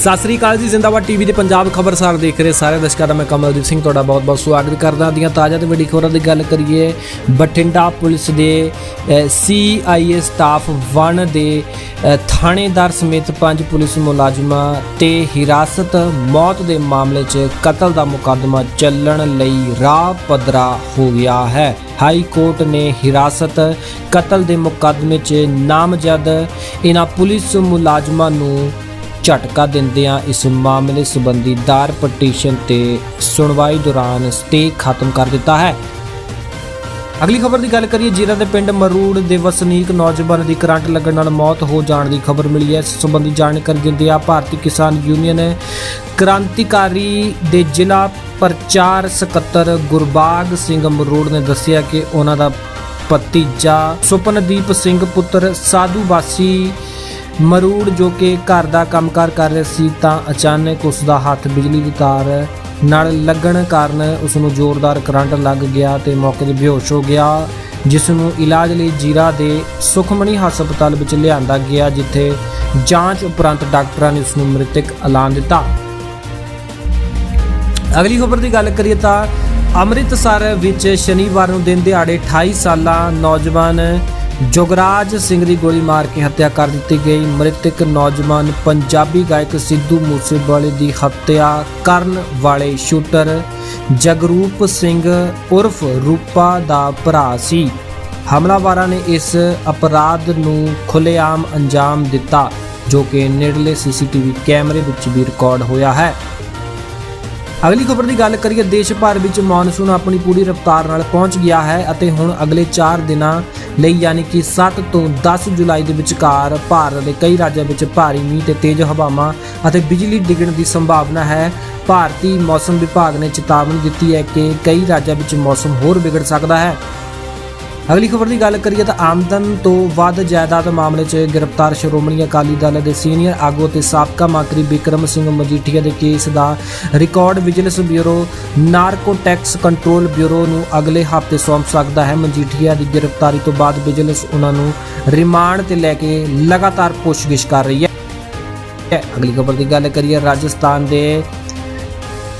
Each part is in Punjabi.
ਸਤਿ ਸ੍ਰੀ ਅਕਾਲ ਜੀ, ਜ਼ਿੰਦਾਬਾਦ ਟੀਵੀ ਦੇ ਪੰਜਾਬ ਖਬਰਸਾਰ ਦੇਖ ਰਹੇ ਸਾਰੇ ਦਰਸ਼ਕਾਂ ਦਾ ਮੈਂ ਕਮਲਦੀਪ ਸਿੰਘ, ਤੁਹਾਡਾ ਬਹੁਤ-ਬਹੁਤ ਸਵਾਗਤ ਕਰਦਾ। ਦੀਆਂ ਤਾਜ਼ਾ ਤੇ ਵੱਡੀ ਖਬਰਾਂ ਦੀ ਗੱਲ ਕਰੀਏ, ਬਠਿੰਡਾ ਪੁਲਿਸ ਦੇ ਸੀਆਈਏ ਸਟਾਫ 1 ਦੇ ਥਾਣੇਦਾਰ ਸਮੇਤ ਪੰਜ ਪੁਲਿਸ ਮੁਲਾਜ਼ਮਾਂ ਤੇ ਹਿਰਾਸਤ ਮੌਤ ਦੇ ਮਾਮਲੇ 'ਚ ਕਤਲ ਦਾ ਮੁਕੱਦਮਾ ਚੱਲਣ ਲਈ ਰਾਹ ਪੱਧਰਾ ਹੋ ਗਿਆ ਹੈ। ਹਾਈ ਕੋਰਟ ਨੇ ਹਿਰਾਸਤ ਕਤਲ ਦੇ ਮੁਕੱਦਮੇ 'ਚ ਨਾਮਜ਼ਦ ਇਹਨਾਂ ਪੁਲਿਸ ਮੁਲਾਜ਼ਮਾਂ ਨੂੰ ਝਟਕਾ ਦਿੰਦਿਆਂ ਇਸ ਮਾਮਲੇ ਸੰਬੰਧੀ ਦਾਰ ਪਟੀਸ਼ਨ ਤੇ ਸੁਣਵਾਈ ਦੌਰਾਨ ਸਟੇ ਖਤਮ ਕਰ ਦਿੱਤਾ ਹੈ। ਅਗਲੀ ਖਬਰ ਦੀ ਗੱਲ ਕਰੀਏ ਜੀਰਾ ਦੇ ਪਿੰਡ ਮਰੂੜ ਦੇ ਵਸਨੀਕ ਨੌਜਵਾਨ ਦੀ ਕਰੰਟ ਲੱਗਣ ਨਾਲ ਮੌਤ ਹੋ ਜਾਣ ਦੀ ਖਬਰ ਮਿਲੀ ਹੈ। ਇਸ ਸੰਬੰਧੀ ਜਾਣਕਾਰੀ ਦਿੰਦਿਆਂ ਭਾਰਤੀ ਕਿਸਾਨ ਯੂਨੀਅਨ ਕ੍ਰਾਂਤੀਕਾਰੀ ਦੇ ਜ਼ਿਲ੍ਹਾ ਪ੍ਰਚਾਰ ਸਕੱਤਰ ਗੁਰਬਾਗ ਸਿੰਘ ਮਰੂੜ ਨੇ ਦੱਸਿਆ ਕਿ ਉਹਨਾਂ ਦਾ ਭਤੀਜਾ ਸੁਪਨਦੀਪ ਸਿੰਘ ਪੁੱਤਰ ਸਾਧੂ ਵਾਸੀ ਮਰੂੜ ਜੋ ਕਿ ਘਰ ਦਾ ਕੰਮਕਾਰ ਕਰ ਰਿਹਾ ਸੀ ਤਾਂ ਅਚਾਨਕ ਉਸ ਦਾ ਹੱਥ ਬਿਜਲੀ ਦੀ ਤਾਰ ਨਾਲ ਲੱਗਣ ਕਾਰਨ ਉਸ ਨੂੰ ਜ਼ੋਰਦਾਰ ਕਰੰਟ ਲੱਗ ਗਿਆ ਤੇ ਮੌਕੇ ਤੇ ਬੇਹੋਸ਼ ਹੋ ਗਿਆ ਜਿਸ ਨੂੰ ਇਲਾਜ ਲਈ ਜੀਰਾ ਦੇ ਸੁਖਮਣੀ ਹਸਪਤਾਲ ਵਿੱਚ ਲਿਆਂਦਾ ਗਿਆ, ਜਿੱਥੇ ਜਾਂਚ ਉਪਰੰਤ ਡਾਕਟਰਾਂ ਨੇ ਉਸ ਨੂੰ ਮ੍ਰਿਤਕ ਐਲਾਨ ਦਿੱਤਾ। ਅਗਲੀ ਖਬਰ ਦੀ ਗੱਲ ਕਰੀਏ ਤਾਂ ਅੰਮ੍ਰਿਤਸਰ ਵਿੱਚ ਸ਼ਨੀਵਾਰ ਨੂੰ ਦਿਨ ਦਿਹਾੜੇ 28 ਸਾਲਾ ਨੌਜਵਾਨ ਜੋਗਰਾਜ ਸਿੰਘ ਦੀ ਗੋਲੀ ਮਾਰ ਕੇ ਹੱਤਿਆ ਕਰ ਦਿੱਤੀ ਗਈ। ਮ੍ਰਿਤਕ ਨੌਜਵਾਨ ਪੰਜਾਬੀ ਗਾਇਕ ਸਿੱਧੂ ਮੂਸੇਵਾਲੇ ਦੀ ਹੱਤਿਆ ਕਰਨ ਵਾਲੇ ਸ਼ੂਟਰ ਜਗਰੂਪ ਸਿੰਘ ਉਰਫ ਰੂਪਾ ਦਾ ਭਰਾ ਸੀ। ਹਮਲਾਵਰਾਂ ਨੇ ਇਸ ਅਪਰਾਧ ਨੂੰ ਖੁੱਲੇਆਮ ਅੰਜਾਮ ਦਿੱਤਾ, ਜੋ ਕਿ ਨੇੜਲੇ ਸੀਸੀਟੀਵੀ ਕੈਮਰੇ ਵਿੱਚ ਵੀ ਰਿਕਾਰਡ ਹੋਇਆ ਹੈ। ਅਗਲੀ ਖਬਰ ਦੀ ਗੱਲ ਕਰੀਏ, ਦੇਸ਼ ਭਰ ਵਿੱਚ ਮੌਨਸੂਨ ਆਪਣੀ ਪੂਰੀ ਰਫ਼ਤਾਰ ਨਾਲ ਪਹੁੰਚ ਗਿਆ ਹੈ ਅਤੇ ਹੁਣ ਅਗਲੇ 4 ਦਿਨਾਂ ਲਈ ਯਾਨੀ ਕਿ 7 ਤੋਂ 10 ਜੁਲਾਈ ਦੇ ਵਿਚਕਾਰ ਭਾਰਤ ਦੇ ਕਈ ਰਾਜਾਂ ਵਿੱਚ ਭਾਰੀ ਮੀਂਹ ਤੇ ਤੇਜ਼ ਹਵਾਵਾਂ ਅਤੇ ਬਿਜਲੀ ਡਿੱਗਣ ਦੀ ਸੰਭਾਵਨਾ ਹੈ। ਭਾਰਤੀ ਮੌਸਮ ਵਿਭਾਗ ਨੇ ਚੇਤਾਵਨੀ ਦਿੱਤੀ ਹੈ ਕਿ ਕਈ ਰਾਜਾਂ ਵਿੱਚ ਮੌਸਮ ਹੋਰ ਵਿਗੜ ਸਕਦਾ ਹੈ। ਅਗਲੀ ਖਬਰ ਦੀ ਗੱਲ ਕਰੀਏ ਤਾਂ ਆਮਦਨ ਤੋਂ ਵੱਧ ਜਾਇਦਾਦ ਮਾਮਲੇ 'ਚ ਗ੍ਰਿਫਤਾਰ ਸ਼੍ਰੋਮਣੀ ਅਕਾਲੀ ਦਲ ਦੇ ਸੀਨੀਅਰ ਆਗੂ ਤੇ ਸਾਬਕਾ ਮੰਤਰੀ ਬਿਕਰਮ ਸਿੰਘ ਮਜੀਠੀਆ ਦੇ ਕੇਸ ਦਾ record vigilance bureau narcotics control bureau ਨੂੰ ਅਗਲੇ ਹਫ਼ਤੇ ਸੌਂਪ ਸਕਦਾ ਹੈ। ਮਜੀਠੀਆ ਦੀ ਗ੍ਰਿਫਤਾਰੀ ਤੋਂ ਬਾਅਦ ਵਿਜੀਲੈਂਸ ਉਹਨਾਂ ਨੂੰ ਰਿਮਾਂਡ ਤੇ ਲੈ ਕੇ ਲਗਾਤਾਰ ਪੁੱਛਗਿੱਛ ਕਰ ਰਹੀ ਹੈ। ਅਗਲੀ ਖਬਰ ਦੀ ਗੱਲ ਕਰੀਏ, ਰਾਜਸਥਾਨ ਦੇ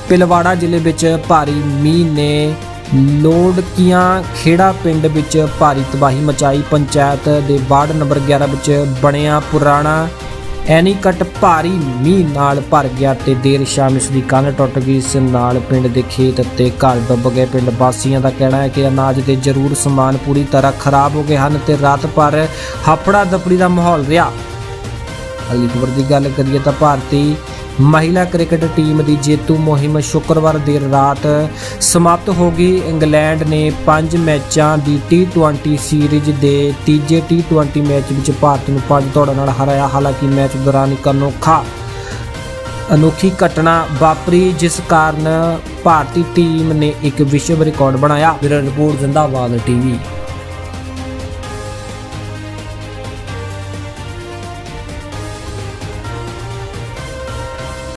ਪਿਲਵਾੜਾ ਜ਼ਿਲ੍ਹੇ ਵਿੱਚ ਭਾਰੀ ਮੀਂਹ ਨੇ ਲੋੜਕੀਆਂ ਖੇੜਾ ਪਿੰਡ ਵਿੱਚ ਭਾਰੀ ਤਬਾਹੀ ਮਚਾਈ। ਪੰਚਾਇਤ ਦੇ ਵਾਰਡ ਨੰਬਰ 11 ਵਿੱਚ ਬਣਿਆ ਪੁਰਾਣਾ ਐਨੀਕਟ ਭਾਰੀ ਮੀਂਹ ਨਾਲ ਭਰ ਗਿਆ ਤੇ ਦੇਰ ਸ਼ਾਮ ਇਸ ਦੀ ਕੰਨ ਟੁੱਟ ਗਈ। ਇਸ ਨਾਲ ਪਿੰਡ ਦੇ ਖੇਤ ਅਤੇ ਘਰ ਡੁੱਬ ਗਏ। ਪਿੰਡ ਵਾਸੀਆਂ ਦਾ ਕਹਿਣਾ ਹੈ ਕਿ ਅਨਾਜ ਦੇ ਜ਼ਰੂਰ ਸਮਾਨ ਪੂਰੀ ਤਰ੍ਹਾਂ ਖਰਾਬ ਹੋ ਗਏ ਹਨ ਤੇ ਰਾਤ ਭਰ ਹਫੜਾ ਦਫੜੀ ਦਾ ਮਾਹੌਲ ਰਿਹਾ। ਅਗਲੀ ਖਬਰ ਦੀ ਗੱਲ ਕਰੀਏ ਤਾਂ ਭਾਰਤੀ ਮਹਿਲਾ ਕ੍ਰਿਕਟ ਟੀਮ ਦੀ ਜੇਤੂ ਮੁਹਿੰਮ ਸ਼ੁੱਕਰਵਾਰ ਦੇਰ ਰਾਤ ਸਮਾਪਤ ਹੋ ਗਈ। ਇੰਗਲੈਂਡ ਨੇ 5 ਮੈਚਾਂ ਦੀ T20 ਸੀਰੀਜ਼ ਦੇ ਤੀਜੇ T20 ਮੈਚ ਵਿੱਚ ਭਾਰਤ ਨੂੰ 5 ਦੌੜਾਂ ਨਾਲ ਹਰਾਇਆ, ਹਾਲਾਂਕਿ ਮੈਚ ਦੌਰਾਨ ਇੱਕ ਅਨੋਖਾ, ਅਨੋਖੀ ਘਟਨਾ ਵਾਪਰੀ, ਜਿਸ ਕਾਰਨ ਭਾਰਤੀ ਟੀਮ ਨੇ ਇੱਕ ਵਿਸ਼ਵ ਰਿਕਾਰਡ ਬਣਾਇਆ। Bureau report, Zindabad TV.